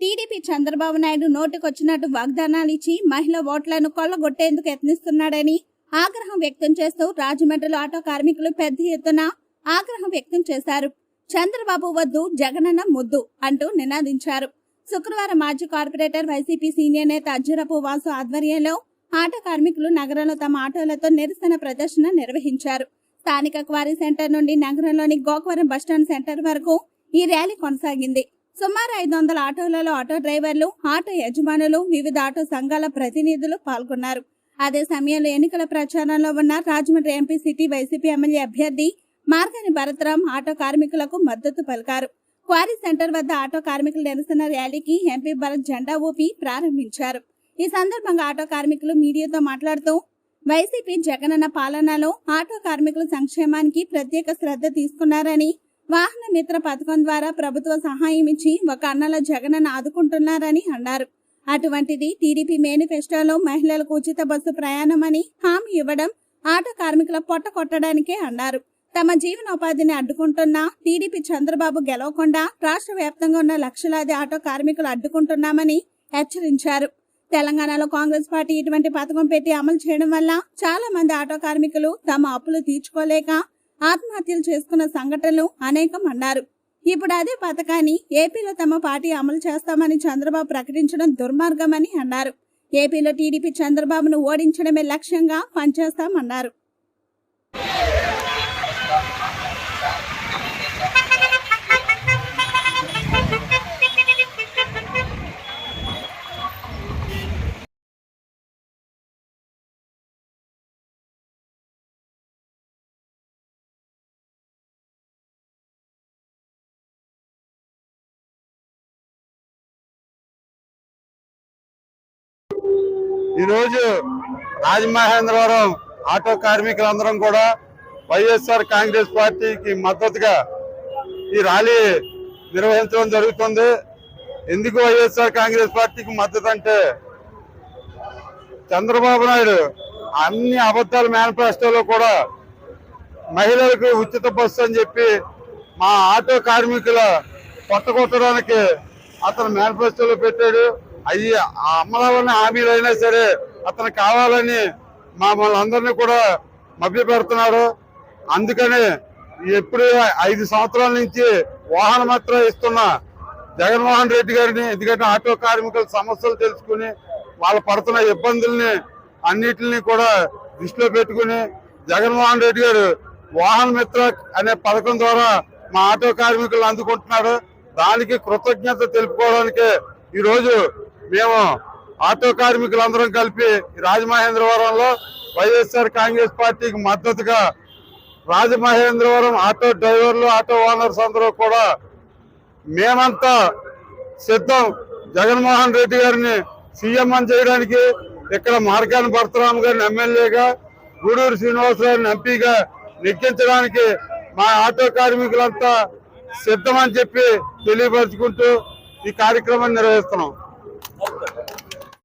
TDP Chandrababu Naidu నోటికొచ్చినట్టు వాగ్దానాలు ఇచ్చి మహిళ ఓట్లను కొల్లగొట్టేందుకు యత్నిస్తున్నాడని ఆగ్రహం వ్యక్తం చేస్తూ రాజమండ్రిలో ఆటో కార్మికులు పెద్ద ఎత్తున ఆగ్రహం వ్యక్తం చేశారు. చంద్రబాబు వద్దు జగనన్న ముద్దు అంటూ నినాదించారు. శుక్రవారం మాజీ కార్పొరేటర్ వైసీపీ సీనియర్ నేత అజ్జరపు వాసు ఆధ్వర్యంలో ఆటో కార్మికులు నగరంలో తమ ఆటోలతో నిరసన ప్రదర్శన నిర్వహించారు. స్థానిక క్వారీ సెంటర్ నుండి నగరంలోని గోకవరం బస్టాండ్ సెంటర్ వరకు ఈ ర్యాలీ కొనసాగింది. సుమారు ఐదు వందల ఆటోలలో ఆటో డ్రైవర్లు ఆటో యజమానులు వివిధ ఆటో సంఘాల ప్రతినిధులు పాల్గొన్నారు. అదే సమయంలో ఎన్నికల ప్రచారంలో ఉన్న Rajahmundry MP city YCP MLA అభ్యర్థి మార్గని భరతరాం ఆటో కార్మికులకు మద్దతు పలికారు. క్వారీ సెంటర్ వద్ద ఆటో కార్మికుల నిరసన ర్యాలీకి ఎంపీ భరత్ జెండా ఊపి ప్రారంభించారు. ఈ సందర్భంగా ఆటో కార్మికులు మీడియాతో మాట్లాడుతూ వైసీపీ జగనన్న పాలనలో ఆటో కార్మికుల సంక్షేమానికి ప్రత్యేక శ్రద్ధ తీసుకున్నారని వాహన మిత్ర పథకం ద్వారా ప్రభుత్వ సహాయం ఇచ్చి ఒక అన్నల జగనన్న ఆదుకుంటున్నారని అన్నారు. అటువంటిది టీడీపీ మేనిఫెస్టోలో మహిళలకు ఉచిత బస్సు ప్రయాణం అని హామీ ఇవ్వడం ఆటో కార్మికుల పొట్ట కొట్టడానికే అన్నారు. తమ జీవనోపాధిని అడ్డుకుంటున్న టీడీపీ చంద్రబాబు గెలవకుండా రాష్ట్ర వ్యాప్తంగా ఉన్న లక్షలాది ఆటో కార్మికులు అడ్డుకుంటున్నామని హెచ్చరించారు. తెలంగాణలో కాంగ్రెస్ పార్టీ ఇటువంటి పథకం పెట్టి అమలు చేయడం వల్ల చాలా మంది ఆటో కార్మికులు తమ అప్పులు తీర్చుకోలేక ఆత్మహత్యలు చేసుకున్న సంఘటనలు అనేకం అన్నారు. ఇప్పుడు అదే పథకాన్ని ఏపీలో తమ పార్టీ అమలు చేస్తామని చంద్రబాబు ప్రకటించడం దుర్మార్గమని అన్నారు. ఏపీలో టీడీపీ చంద్రబాబును ఓడించడమే లక్ష్యంగా పనిచేస్తామన్నారు. ఈరోజు రాజమహేంద్రవరం ఆటో కార్మికులందరం కూడా వైఎస్ఆర్ కాంగ్రెస్ పార్టీకి మద్దతుగా ఈ ర్యాలీ నిర్వహించడం జరుగుతుంది. ఎందుకు వైఎస్ఆర్ కాంగ్రెస్ పార్టీకి మద్దతు అంటే చంద్రబాబు నాయుడు అన్ని అబద్ధాల మేనిఫెస్టోలో కూడా మహిళలకు ఉచిత బస్సు అని చెప్పి మా ఆటో కార్మికుల కొట్టగొట్టడానికి అతను మేనిఫెస్టోలో పెట్టాడు. అయ్యి అమలవని హామీలు అయినా సరే అతను కావాలని మమ్మల్ని అందరినీ కూడా మభ్యపెడుతున్నాడు అందుకని ఎప్పుడు ఐదు సంవత్సరాల నుంచి వాహన మాత్రం ఇస్తున్న జగన్మోహన్ రెడ్డి గారిని ఎందుకంటే ఆటో కార్మికుల సమస్యలు తెలుసుకుని వాళ్ళు పడుతున్న ఇబ్బందుల్ని అన్నిటిని కూడా దృష్టిలో పెట్టుకుని జగన్మోహన్ రెడ్డి గారు వాహన మిత్ర అనే పథకం ద్వారా మా ఆటో కార్మికులు అందుకుంటున్నారు. దానికి కృతజ్ఞత తెలుపుకోవడానికి ఈరోజు మేము ఆటో కార్మికులందరం కలిపి రాజమహేంద్రవరంలో వైఎస్ఆర్ కాంగ్రెస్ పార్టీకి మద్దతుగా Rajamahendravaram auto drivers auto owners అందరూ కూడా మేమంతా సిద్ధం. జగన్మోహన్ రెడ్డి గారిని సీఎం అని చేయడానికి ఇక్కడ మార్గాని భరతరామ్ గారిని ఎమ్మెల్యేగా గూడూరు శ్రీనివాసరావుని ఎంపీగా నెగ్గించడానికి మా ఆటో కార్మికులంతా సిద్ధమని చెప్పి తెలియపరుచుకుంటూ ఈ కార్యక్రమాన్ని నిర్వహిస్తున్నాం.